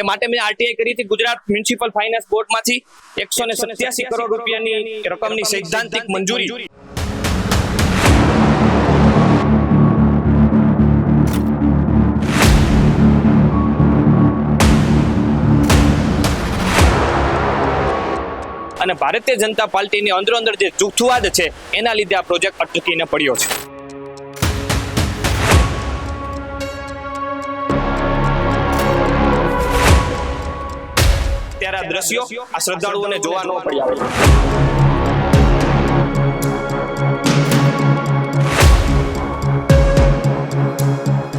એ માટે મેં આરટીઆઈ કરી હતી ગુજરાત મ્યુનિસિપલ ફાઇનાન્સ બોર્ડમાંથી એકસો ને સત્યાસી કરોડ રૂપિયાની રકમની સૈદ્ધાંતિક મંજૂરી. અને ભારતીય જનતા પાર્ટીની અંદરો અંદર જે જૂથવાદ છે એના લીધે આ પ્રોજેક્ટ અટકીને પડ્યો છે. ત્યારે આ દ્રશ્યો આ શ્રદ્ધાળુઓને જોવા ન પડી આવે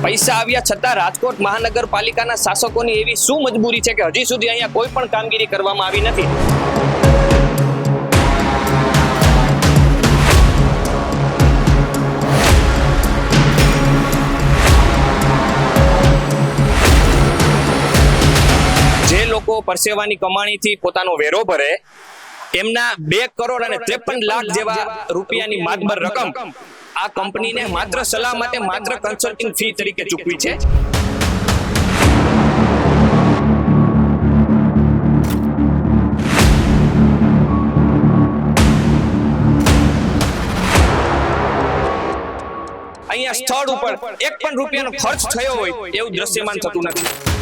પૈસા આવ્યા છતાં રાજકોટ મહાનગરપાલિકાના શાસકોની એવી શું મજબૂરી છે કે હજી સુધી અહીંયા કોઈ પણ કામગીરી કરવામાં આવી નથી. પરસેવાની કમાણીથી પોતાનો વેરો ભરે, એમના બે કરોડ અને ત્રેપન લાખ જેવા રૂપિયાની માતબર રકમ આ કંપનીને માત્ર સલાહ માટે માત્ર કન્સલ્ટિંગ ફી તરીકે ચૂકવી છે. અહીંયા સ્થળ ઉપર એક પણ રૂપિયાનો ખર્ચ થયો હોય એવું દ્રશ્યમાન થતું નથી.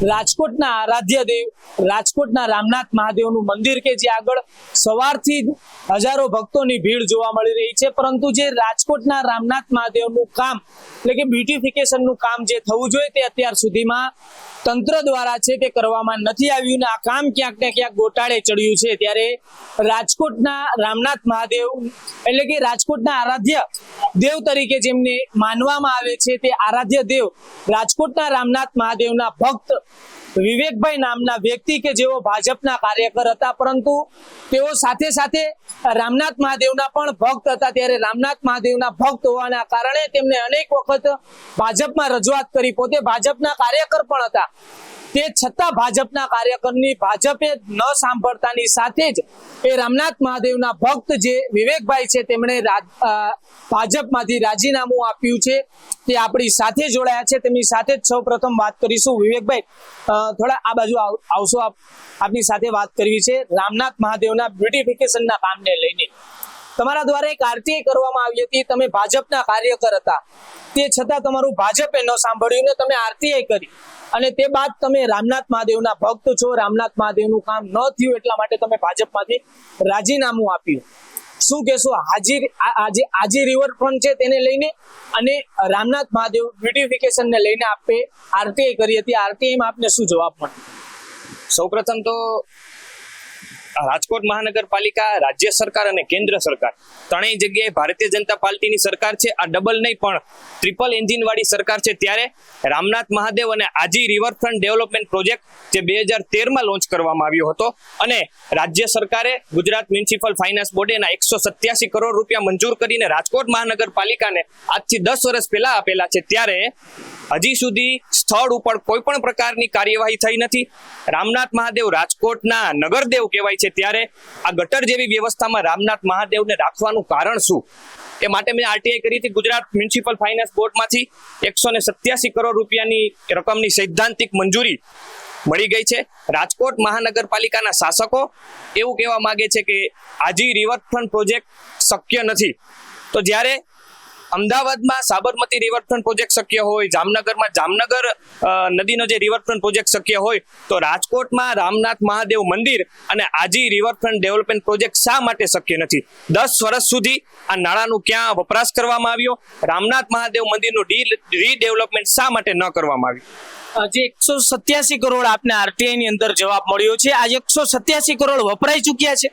રાજકોટના આરાધ્ય દેવ, રાજકોટના રામનાથ મહાદેવનું મંદિર કે જે આગળ સવારથી હજારો ભક્તોની ભીડ જોવા મળી રહી છે. પરંતુ જે રાજકોટના રામનાથ મહાદેવનું કામ, એટલે કે બ્યુટિફિકેશનનું કામ જે થવું જોઈએ તે અત્યાર સુધીમાં તંત્ર દ્વારા છે તે કરવામાં નથી આવ્યું આ કામ ક્યાંક ને ક્યાંક ગોટાળે ચડ્યું છે. ત્યારે રાજકોટના રામનાથ મહાદેવ, એટલે કે રાજકોટના આરાધ્ય દેવ તરીકે જેમને માનવામાં આવે છે તે આરાધ્ય દેવ, રાજકોટના રામનાથ મહાદેવના ભક્ત વિવેકભાઈ નામના વ્યક્તિ કે જેઓ ભાજપના કાર્યકર હતા, પરંતુ તેઓ સાથે સાથે રામનાથ મહાદેવના પણ ભક્ત હતા. ત્યારે રામનાથ મહાદેવના ભક્ત હોવાના કારણે તેમને અનેક વખત ભાજપમાં રજૂઆત કરી. પોતે ભાજપના કાર્યકર પણ હતા. તે છતાં ભાજપના કાર્યકરની ભાજપે ન સાંભળતાની સાથે જ એ રામનાથ મહાદેવના ભક્ત જે વિવેકભાઈ છે તેમણે ભાજપમાંથી રાજીનામું આપ્યું છે, તે આપણી સાથે જોડાયા છે. તેમની સાથે જ સૌ પ્રથમ વાત કરીશું. વિવેકભાઈ થોડા આ બાજુ આવશો આપની સાથે વાત કરવી છે રામનાથ મહાદેવના બ્યુટિફિકેશનના કામને લઈને. તમારા દ્વારા એક આરટીઆઈ કરવામાં આવી હતી. તમે ભાજપના કાર્યકર હતા. તે છતાં તમારું ભાજપે ન સાંભળ્યું ને તમે આરટીઆઈ કરી. અને તે બાદ તમે રામનાથ મહાદેવના ભક્ત છો. રામનાથ મહાદેવનું કામ ન થયું એટલા માટે તમે ભાજપમાંથી રાજીનામું આપ્યું. શું કહેશો? હાજી આજે આજે રિવરફ્રન્ટ છે તેને લઈને અને રામનાથ મહાદેવ બ્યુટિફિકેશન ને લઈને આપે આરટીઆઈ કરી હતી. આરટીઆઈ માં આપને શું જવાબ મળ્યો સૌપ્રથમ તો આ રાજકોટ મહાનગરપાલિકા, રાજ્ય સરકાર અને કેન્દ્ર સરકાર. ત્રણેય જગ્યાએ ભારતીય જનતા પાર્ટીની સરકાર છે. આ ડબલ નહીં, પણ ટ્રિપલ એન્જિન વાળી સરકાર છે. ત્યારે રામનાથ મહાદેવ અને આજી રિવરફ્રન્ટ ડેવલપમેન્ટ પ્રોજેક્ટ જે બે હજાર તેરમાં લોન્ચ કરવામાં આવ્યો હતો. અને રાજ્ય સરકારે ગુજરાત મ્યુનિસિપલ ફાઇનાન્સ બોર્ડે એના એકસો સત્યાસી કરોડ રૂપિયા મંજૂર કરીને રાજકોટ મહાનગરપાલિકાને આજથી દસ વર્ષ પહેલા આપેલા છે. ત્યારે હજી સુધી સ્થળ ઉપર કોઈ પણ પ્રકારની કાર્યવાહી થઈ નથી. રામનાથ મહાદેવ રાજકોટના નગરદેવ કહેવાય છે. ત્યારે આ ગટર જેવી વ્યવસ્થામાં રામનાથ મહાદેવને રાખવાનું કારણ શું? એ માટે મેં આરટીઆઈ કરી હતી ગુજરાત મ્યુનિસિપલ ફાઇનાન્સ બોર્ડમાંથી એકસો ને સત્યાસી કરોડ રૂપિયાની રકમની સૈદ્ધાંતિક મંજૂરી મળી ગઈ છે. રાજકોટ મહાનગરપાલિકાના શાસકો એવું કહેવા માંગે છે કે આજી રિવરફ્રન્ટ પ્રોજેક્ટ શક્ય નથી. તો જ્યારે અમદાવાદમાં સાબરમતી રિવરફ્રન્ટ પ્રોજેક્ટ શક્ય હોય, જામનગરમાં જામનગર નદીનો જે રિવરફ્રન્ટ પ્રોજેક્ટ શક્ય હોય, તો રાજકોટમાં રામનાથ મહાદેવ મંદિર અને આજી રિવરફ્રન્ટ ડેવલપમેન્ટ પ્રોજેક્ટ શા માટે શક્ય નથી? દસ વર્ષ સુધી આ નાણાંનું ક્યાં વપરાશ કરવામાં આવ્યો? રામનાથ મહાદેવ મંદિરનું રીડેવલપમેન્ટ શા માટે ન કરવામાં આવ્યું? જે એકસો સત્યાસી કરોડ આપને આરટીઆઈ ની અંદર જવાબ મળ્યો છે. આ એકસો સત્યાસી કરોડ વપરાઈ ચુક્યા છે.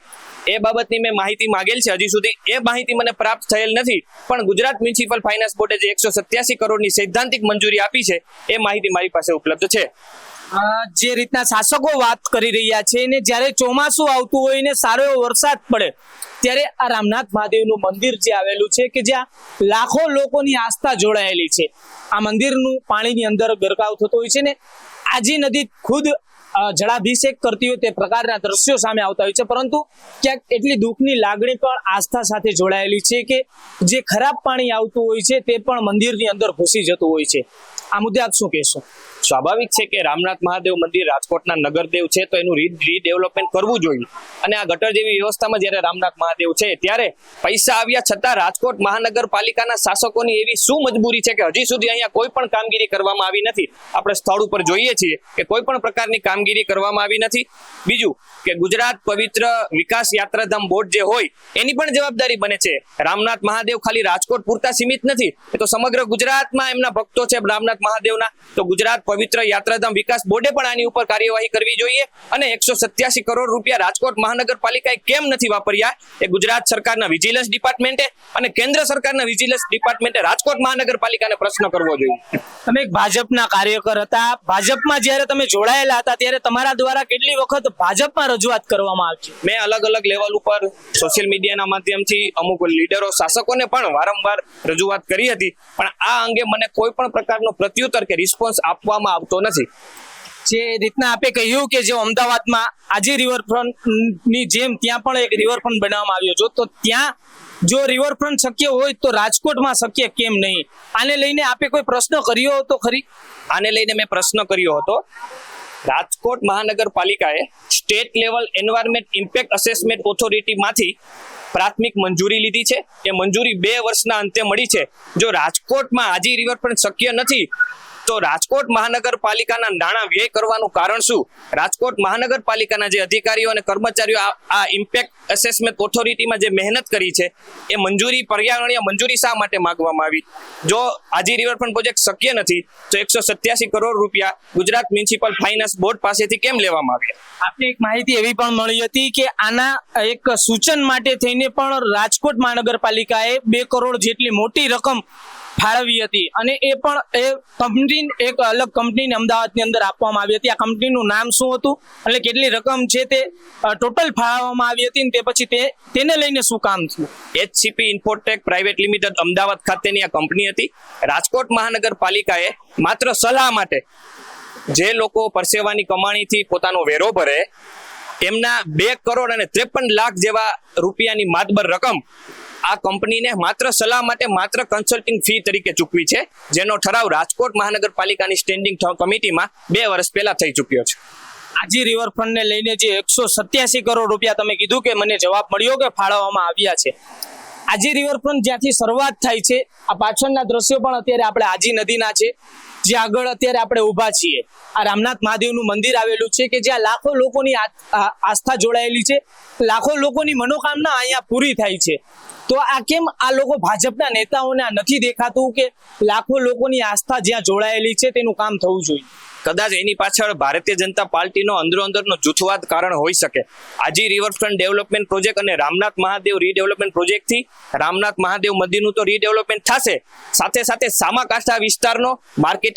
એ બાબતની મેં માહિતી માંગેલ છે હજી સુધી. એ માહિતી મને પ્રાપ્ત થયેલ નથી, પણ ગુજરાત મ્યુનિસિપલ ફાઇનાન્સ બોર્ડે જે એકસો સત્યાસી કરોડની સૈદ્ધાંતિક મંજૂરી આપી છે, એ માહિતી મારી પાસે ઉપલબ્ધ છે. જે રીતના શાસકો વાત કરી રહ્યા છે ને જ્યારે ચોમાસું આવતું હોય ને સારો એવો વરસાદ પડે, ત્યારે આ રામનાથ મહાદેવનું મંદિર જે આવેલું છે કે જ્યાં લાખો લોકોની આસ્થા જોડાયેલી છે. આ મંદિરનું પાણીની અંદર ગરકાવ થતો હોય છે ને, આજી નદી ખુદ જળાભિષેક કરતી હોય તે પ્રકારના દ્રશ્યો સામે આવતા હોય છે. પરંતુ ક્યાંક એટલી દુઃખની લાગણી પણ આસ્થા સાથે જોડાયેલી છે કે જે ખરાબ પાણી આવતું હોય છે તે પણ મંદિરની અંદર ઘૂસી જતું હોય છે. આ મુદ્દે આપ શું કહેશો? સ્વાભાવિક છે કે રામનાથ મહાદેવ મંદિર રાજકોટના નગરદેવ છે, તો એનું રીડેવલપમેન્ટ કરવું જોઈએ. અને આ ગટર જેવી વ્યવસ્થામાં જ્યારે રામનાથ મહાદેવ છે, ત્યારે પૈસા આવ્યા છતાં રાજકોટ મહાનગરપાલિકાના શાસકોની એવી શું મજબૂરી છે કે હજી સુધી અહીંયા કોઈ પણ કામગીરી કરવામાં આવી નથી. આપણે સ્થળ ઉપર જોઈએ છીએ કે કોઈ પણ પ્રકારની કામગીરી કરવામાં આવી નથી. બીજું કે ગુજરાત પવિત્ર વિકાસ યાત્રાધામ બોર્ડ જે હોય, એની પણ જવાબદારી બને છે. રામનાથ મહાદેવ ખાલી રાજકોટ પૂરતા સીમિત નથી. એ તો સમગ્ર ગુજરાતમાં એમના ભક્તો છે રામનાથ મહાદેવના. તો ગુજરાત પવિત્ર યાત્રાધામ વિકાસ બોર્ડે પણ આની ઉપર કાર્યવાહી કરવી જોઈએ અને એકસો કરોડ રૂપિયા રાજકોટ મહાનગરપાલિકાએ કેમ નથી વાપર્યા એ ગુજરાત સરકારના વિજિલન્સ ડિપાર્ટમેન્ટે અને કેન્દ્ર સરકારના વિજિલન્સ ડિપાર્ટમેન્ટે રાજકોટ મહાનગરપાલિકાને પ્રશ્ન કરવો જોઈએ. તમે એક ભાજપના કાર્યકર હતા. ભાજપમાં જ્યારે તમે જોડાયેલા હતા ત્યારે તમારા દ્વારા કેટલી વખત ભાજપમાં રજૂઆત કરવામાં આવી? મેં અલગ અલગ લેવલ ઉપર સોશિયલ મીડિયાના માધ્યમથી અમુક લીડરો શાસકોને પણ વારંવાર રજૂઆત કરી હતી. પણ આ અંગે મને કોઈ પણ પ્રકારનો પ્રત્યુત્તર કે રિસ્પોન્સ આપવામાં આવતો નથી. જે રીતના આપે કહ્યું કે જે અમદાવાદમાં આજે રિવરફ્રન્ટની જેમ ત્યાં પણ એક રિવરફ્રન્ટ બનાવવામાં આવ્યો જો, તો ત્યાં જો રિવરફ્રન્ટ શક્ય હોય તો રાજકોટમાં શક્ય કેમ નહીં? આને લઈને આપે કોઈ પ્રશ્ન કર્યો હતો ખરી? આને લઈને મેં પ્રશ્ન કર્યો હતો. રાજકોટ મહાનગરપાલિકાએ state level environment impact assessment ઓથોરિટીમાંથી પ્રાથમિક મંજૂરી લીધી છે. એ મંજૂરી બે વર્ષના અંતે મળી છે. જો રાજકોટમાં આજે રિવરફ્રન્ટ શક્ય નથી તો રાજકોટ મહાનગરપાલિકાના નાણાં વ્યય કરવાનું કારણ શું? રાજકોટ મહાનગરપાલિકાના જે અધિકારીઓ અને કર્મચારીઓ આ- ઇમ્પેક્ટ અસેસમેન્ટ ઓથોરિટીમાં જે મહેનત કરી છે, એ મંજૂરી પર્યાવરણીય મંજૂરી શા માટે માંગવામાં આવી? જો આજી રિવરફ્રન્ટ પ્રોજેક્ટ શક્ય નથી, તો એકસો કરોડ રૂપિયા ગુજરાત મ્યુનિસિપલ ફાઇનાન્સ બોર્ડ પાસેથી કેમ લેવામાં આવ્યા? આપને એક માહિતી એવી પણ મળી હતી કે આના એક સૂચન માટે થઈને પણ રાજકોટ મહાનગરપાલિકાએ બે કરોડ જેટલી મોટી રકમ ફાળવી હતી. અને એ પણ એ કંપની એક અલગ કંપનીને અમદાવાદની અંદર આપવામાં આવી હતી. આ કંપનીનું નામ શું હતું? એટલે કેટલી રકમ છે તે ટોટલ ફાળવવામાં આવી હતી તે પછી તે, તેને લઈને શું કામ થયું? HCP infotech private limited Ahmedabad ખાતેની આ કંપની હતી. રાજકોટ મહાનગરપાલિકાએ માત્ર સલાહ માટે જે લોકો પરસેવાની કમાણીથી પોતાનો વેરો ભરે, એમના બે કરોડ અને ત્રેપન લાખ જેવા રૂપિયાની માતબર રકમ આ કંપનીને માત્ર સલાહ માટે માત્ર કન્સલ્ટિંગ ફી તરીકે ચૂકવી છે, જેનો ઠરાવ રાજકોટ મહાનગરપાલિકાની સ્ટેન્ડિંગ કમિટીમાં બે વર્ષ પહેલા થઈ ચૂક્યો છે. આજી રિવરફ્રન્ટને લઈને જે એકસો સત્યાસી કરોડ રૂપિયા તમે કીધું કે મને જવાબ મળ્યો કે ફાળવવામાં આવ્યા છે. આજી રિવરફ્રન્ટ જ્યાંથી શરૂઆત થાય છે, આ પાછળના દ્રશ્યો પણ અત્યારે આપણે આજી નદીના છે. જે આગળ અત્યારે આપણે ઊભા છીએ. આ રામનાથ મહાદેવનું મંદિર આવેલું છે કે જ્યાં લાખો લોકોની આસ્થા જોડાયેલી છે. લાખો લોકોની મનોકામના અહીંયા પૂરી થાય છે. તો આ કેમ આ લોકો ભાજપના નેતાઓને આ નથી દેખાતું કે લાખો લોકોની આસ્થા જ્યાં જોડાયેલી છે તેનું કામ થવું જોઈએ? કદાચ એની પાછળ ભારતીય જનતા પાર્ટીનો અંદરો અંદરનો જૂથવાદ કારણ હોઈ શકે. આજી રિવરફ્રન્ટ ડેવલપમેન્ટ પ્રોજેક્ટ અને રામનાથ મહાદેવ રીડેવલપમેન્ટ પ્રોજેક્ટથી રામનાથ મહાદેવ મંદિરનું તો રીડેવલપમેન્ટ થશે. સાથે સાથે સામાકાંઠા વિસ્તારનો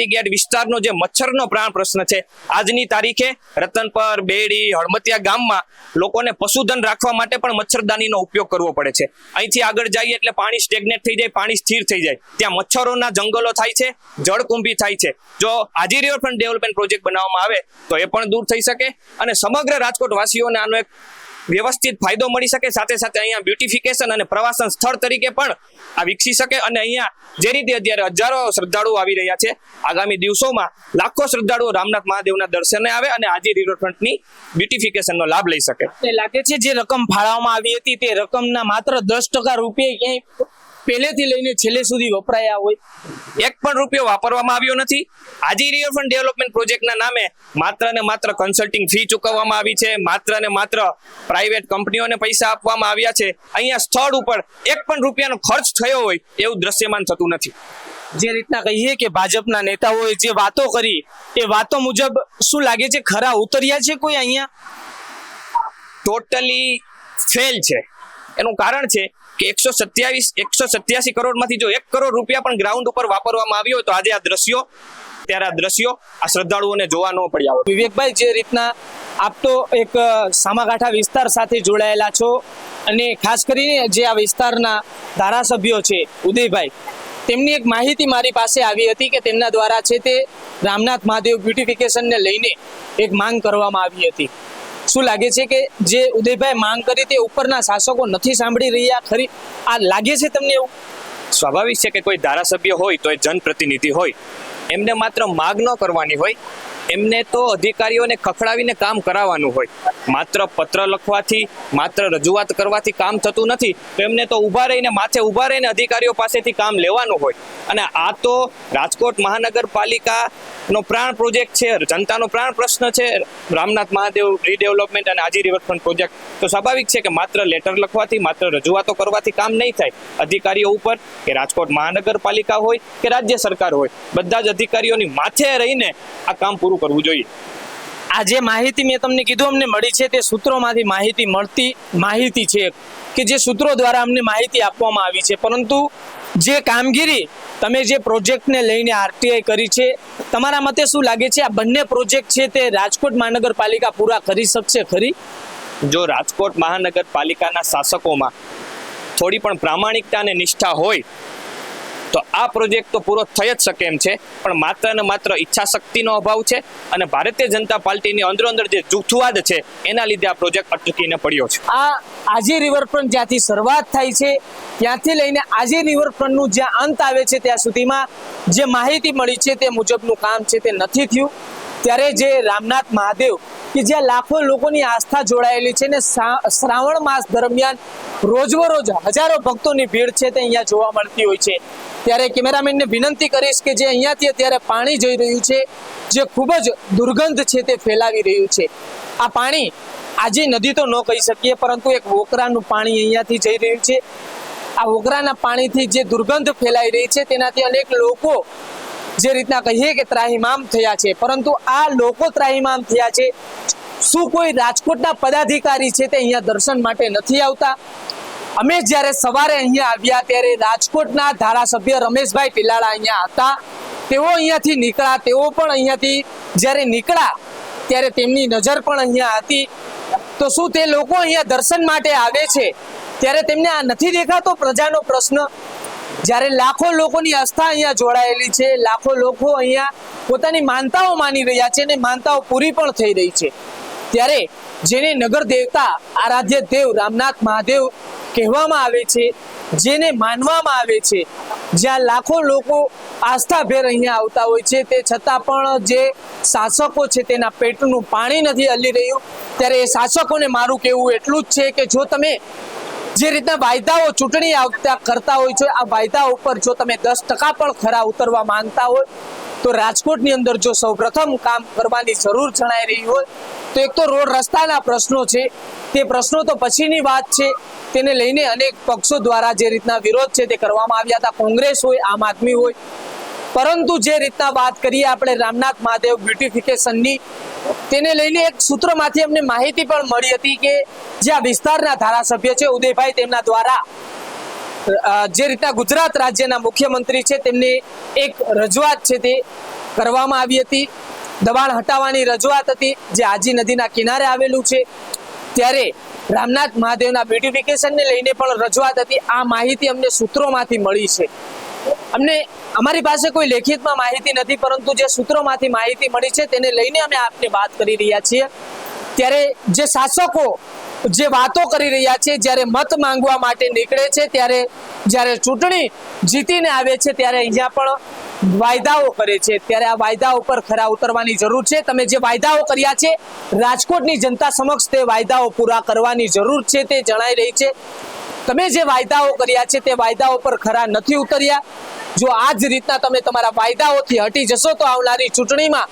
યાર્ડ વિસ્તારનો જે મચ્છરનો પ્રાણ પ્રશ્ન છે, આજની તારીખે રતનપર, બેડી, હળમતિયા ગામમાં લોકોને પશુધન રાખવા માટે પણ મચ્છરદાનીનો ઉપયોગ કરવો પડે છે. અહીંથી આગળ જઈએ એટલે પાણી સ્ટેગ્નેટ થઈ જાય, પાણી સ્થિર થઈ જાય. ત્યાં મચ્છરોના જંગલો થાય છે, જળકુંભી થાય છે. જો આજી રિવરફ્રન્ટ ડેવલપમેન્ટ પ્રોજેક્ટ બનાવવામાં આવે, તો એ પણ દૂર થઈ શકે અને સમગ્ર રાજકોટ વાસીઓને આનો એક વ્યવસ્થિત ફાયદો મળી શકે સાથે સાથે અહીંયા બ્યુટિફિકેશન અને પ્રવાસન સ્થળ તરીકે પણ આ વિકસી શકે અને અહીંયા જે રીતે અત્યારે હજારો શ્રદ્ધાળુઓ આવી રહ્યા છે, આગામી દિવસોમાં લાખો શ્રદ્ધાળુઓ રામનાથ મહાદેવના દર્શને આવે અને આજે રિવરફ્રન્ટની બ્યુટિફિકેશનનો લાભ લઈ શકે. લાગે છે જે રકમ ફાળવવામાં આવી હતી તે રકમના માત્ર દસ ટકા રૂપિયા ક્યાંય પહેલેથી લઈને છેલ્લે સુધી વપરાયા હોય, એક પણ રૂપિયો વાપરવામાં આવ્યો નથી. આજી રિવરફ્રન્ટ ડેવલપમેન્ટ પ્રોજેક્ટના નામે માત્ર ને માત્ર કન્સલ્ટિંગ ફી ચૂકવવામાં આવી છે. માત્ર ને માત્ર પ્રાઇવેટ કંપનીઓને પૈસા આપવામાં આવ્યા છે. અહીંયા સ્થળ ઉપર એક પણ રૂપિયાનો ખર્ચ થયો હોય એવું દ્રશ્યમાન થતું નથી. જે રીતના કહીએ કે ભાજપના નેતાઓએ જે વાતો કરી, એ વાતો મુજબ શું લાગે છે, ખરા ઉતર્યા છે કોઈ અહીંયા? ટોટલી ફેલ છે. એનું કારણ છે કે એકસો સત્યાવીસ, એકસો સત્યાસી કરોડમાંથી જો એક કરોડ રૂપિયા પણ ગ્રાઉન્ડ ઉપર વાપરવામાં આવ્યો તો આજે આ દ્રશ્યો, ત્યારે આ દ્રશ્યો આ શ્રદ્ધાળુઓને જોવા ન પડ્યા હોય. વિવેકભાઈ, જે રીતના આપ તો એક સામાકાંઠા વિસ્તાર સાથે જોડાયેલા છો અને ખાસ કરીને જે આ વિસ્તારના ધારાસભ્યો છે, ઉદયભાઈ, તેમની એક માહિતી મારી પાસે આવી હતી કે તેમના દ્વારા છે તે રામનાથ મહાદેવ બ્યુટિફિકેશનને લઈને એક માંગ કરવામાં આવી હતી. શું લાગે છે કે જે ઉદયભાઈ માંગ કરી તે ઉપરના શાસકો નથી સાંભળી રહ્યા? ખરી આ લાગે છે તમને એવું? સ્વાભાવિક છે કે કોઈ ધારાસભ્ય હોય તો એ જનપ્રતિનિધિ હોય. એમને માત્ર માગ ન કરવાની હોય. એમને તો અધિકારીઓને ખખડાવીને કામ કરાવવાનું હોય. માત્ર પત્ર લખવાથી, માત્ર રજૂઆત કરવાથી કામ થતું નથી, તો એમને તો ઊભા રહીને, માથે ઊભા રહીને અધિકારીઓ પાસેથી કામ લેવાનું હોય. અને આ તો રાજકોટ મહાનગરપાલિકાનો પ્રાણ પ્રોજેક્ટ છે, જનતાનો પ્રાણ પ્રશ્ન છે, રામનાથ મહાદેવ રીડેવલપમેન્ટ અને આજી રિવરફ્રન્ટ પ્રોજેક્ટ તો સ્વાભાવિક છે કે માત્ર લેટર લખવાથી, માત્ર રજૂઆતો કરવાથી કામ નહીં થાય. અધિકારીઓ ઉપર, કે રાજકોટ મહાનગરપાલિકા હોય, કે રાજ્ય સરકાર હોય, બધા જ અધિકારીઓની માથે રહીને આ કામ પૂરું કરવું જોઈએ. આ જે માહિતી મેં તમને કીધું અમને મળી છે તે સૂત્રોમાંથી માહિતી મળતી માહિતી છે કે જે સૂત્રો દ્વારા અમને માહિતી આપવામાં આવી છે. પરંતુ જે કામગીરી તમે જે પ્રોજેક્ટને લઈને આરટીઆઈ કરી છે તમારા મતે શું લાગે છે? આ બંને પ્રોજેક્ટ છે તે રાજકોટ મહાનગરપાલિકા પૂરા કરી શકશે ખરી? જો રાજકોટ મહાનગરપાલિકાના શાસકોમાં થોડી પણ પ્રામાણિકતા અને નિષ્ઠા હોય તો આ પ્રોજેક્ટ તો પૂરો થઈ જ શકે એમ છે. પણ માત્ર ને માત્ર ઈચ્છા શક્તિનો અભાવ છે અને ભારતીય જનતા પાર્ટીની અંદરોઅંદર જે જૂથવાદ છે, એના લીધે આ પ્રોજેક્ટ અટકીને પડ્યો છે. આ આજે રિવરફ્રન્ટ જ્યાંથી શરૂઆત થાય છે, ત્યાંથી લઈને આજે રિવરફ્રન્ટનું જ્યાં અંત આવે છે, ત્યાં સુધીમાં જે માહિતી મળી છે તે મુજબનું કામ છે તે નથી થયું. ત્યારે જે રામનાથ મહાદેવ કે જ્યાં લાખો લોકોની આસ્થા જોડાયેલી છે ને શ્રાવણ માસ દરમિયાન રોજબરોજ હજારો ભક્તોની ભીડ છે તે અહીંયા જોવા મળતી હોય છે. ત્યારે કેમેરામેનને વિનંતી કરીશ કે જે અહીંયાથી અત્યારે પાણી જઈ રહ્યું છે, જે ખૂબ જ દુર્ગંધ છે તે ફેલાવી રહ્યું છે. આ પાણી આજે નદી તો ન કહી શકીએ, પરંતુ એક વોકરાનું પાણી અહીંયાથી જઈ રહ્યું છે. આ વોકરાના પાણીથી જે દુર્ગંધ ફેલાઈ રહી છે, તેનાથી અનેક લોકો જે રીતના કહીએ કે ત્રાહિમામ થયા છે. પરંતુ આ લોકો ત્રાહિમામ થયા છે. શું કોઈ રાજકોટના પદાધિકારી છે તે અહીંયા દર્શન માટે નથી આવતા? અમે જ્યારે સવારે અહીંયા આવ્યા ત્યારે રાજકોટના ધારાસભ્ય રમેશભાઈ ટીલાળા અહીંયા હતા. તેઓ અહીંયાથી નીકળ્યા. તેઓ પણ અહીંયાથી જ્યારે નીકળ્યા ત્યારે તેમની નજર પણ અહીંયા હતી. તો શું તે લોકો અહીંયા દર્શન માટે આવે છે? ત્યારે તેમને આ નથી દેખાતો પ્રજાનો પ્રશ્ન? જ્યારે લાખો લોકોની આસ્થા અહીંયા જોડાયેલી છે, લાખો લોકો અહીંયા પોતાની માનતાઓ માની રહ્યા છે અને માનતાઓ પૂરી પણ થઈ રહી છે. ત્યારે જેને નગર દેવતા આરાધ્ય દેવ રામનાથ મહાદેવ કહેવામાં આવે છે, જેને માનવામાં આવે છે, જ્યાં લાખો લોકો આસ્થાભેર અહીંયા આવતા હોય છે, તે છતાં પણ જે શાસકો છે તેના પેટનું પાણી નથી હલી રહ્યું. ત્યારે એ શાસકોને મારું કહેવું એટલું જ છે કે જો તમે જે રીતના વાયદાઓ ચૂંટણી આવતા કરતા હોય છે, આ વાયદા ઉપર જો તમે દસ ટકા પણ ખરા ઉતરવા માંગતા હોય, તો રાજકોટની અંદર જો સૌપ્રથમ કામ કરવાની જરૂર જણાઈ રહી હોય, તો એક તો રોડ રસ્તાના પ્રશ્નો છે, તે પ્રશ્નો તો પછીની વાત છે, તેને લઈને અનેક પક્ષો દ્વારા જે રીતના વિરોધ છે તે કરવામાં આવ્યા હતા. કોંગ્રેસ હોય, આમ આદમી હોય પરંતુ જે રીતના વાત કરીએ આપણે રામનાથ મહાદેવ બ્યુટિફિકેશનની, તેને લઈને એક સૂત્રમાંથી અમને માહિતી પણ મળી હતી કે જે આ વિસ્તારના ધારાસભ્ય છે, ઉદયભાઈ તેમના દ્વારા જે રીતના ગુજરાત રાજ્યના મુખ્યમંત્રી છે, તેમની એક રજૂઆત છે તે કરવામાં આવી હતી. દબાણ હટાવવાની રજૂઆત હતી, જે આજી નદીના કિનારે આવેલું છે. ત્યારે રામનાથ મહાદેવના બ્યુટિફિકેશનને લઈને પણ રજૂઆત હતી. આ માહિતી અમને સૂત્રોમાંથી મળી છે. અમને અમારી પાસે કોઈ લેખિતમાં માહિતી નથી, પરંતુ જે સૂત્રોમાંથી માહિતી મળી છે તેને લઈને અમે આપને વાત કરી રહ્યા છીએ. ત્યારે જે શાસકો જે વાતો કરી રહ્યા છે, જ્યારે મત માંગવા માટે નીકળે છે, ત્યારે જ્યારે ચૂંટણી જીતીને આવે છે, ત્યારે અહીંયા પણ વાયદાઓ કરે છે. ત્યારે આ વાયદાઓ પર ખરા ઉતરવાની જરૂર છે. તમે જે વાયદાઓ કર્યા છે, રાજકોટની જનતા સમક્ષ તે વાયદાઓ પૂરા કરવાની જરૂર છે, તે જણાઈ રહી છે. તમે જે વાયદાઓ કર્યા છે તે વાયદાઓ પર ખરા નથી ઉતર્યા. જો આ જ રીતના તમે તમારા વાયદાઓથી હટી જશો તો આવનારી ચૂંટણીમાં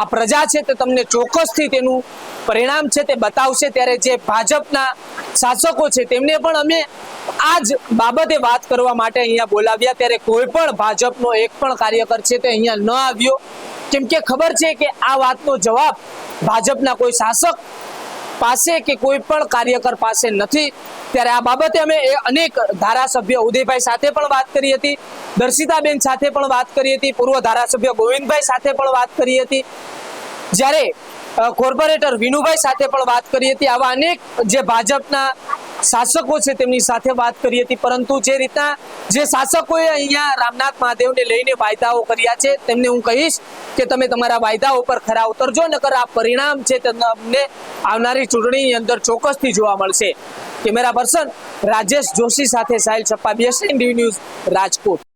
આ પ્રજા છે તે તમને ચોક્કસથી તેનું પરિણામ છે તે બતાવશે. ત્યારે જે ભાજપના શાસકો છે તેમને પણ અમે આ જ બાબતે વાત કરવા માટે અહીંયા બોલાવ્યા. ત્યારે કોઈ પણ ભાજપનો એક પણ કાર્યકર છે તે અહીંયા ન આવ્યો. કેમ કે ખબર છે કે આ વાતનો જવાબ ભાજપના કોઈ શાસક પાસે કે કોઈ પણ કાર્યકર પાસે નથી. ત્યારે આ બાબતે અમે અનેક ધારાસભ્ય ઉદયભાઈ સાથે પણ વાત કરી હતી, દર્શિતાબેન સાથે પણ વાત કરી હતી, પૂર્વ ધારાસભ્ય ગોવિંદભાઈ સાથે પણ વાત કરી હતી. જ્યારે કોર્પોરેટર વિનુભાઈ સાથે પણ વાત કરી હતી. આવા અનેક જે ભાજપના શાસકો છે તેમની સાથે વાત કરી હતી, પરંતુ જે રીતના જે શાસકોએ અહીંયા રામનાથ મહાદેવને લઈને વાયદાઓ કર્યા છે, તેમને હું કહીશ કે તમે તમારા વાયદાઓ પર ખરા ઉતરજો, નકર આ પરિણામ છે તમને આવનારી ચૂંટણીની અંદર ચોક્કસથી જોવા મળશે. કેમેરા પર્સન રાજેશ જોશી સાથે સાહિલ છપ્પા બીએસએન ન્યૂઝ રાજકોટ.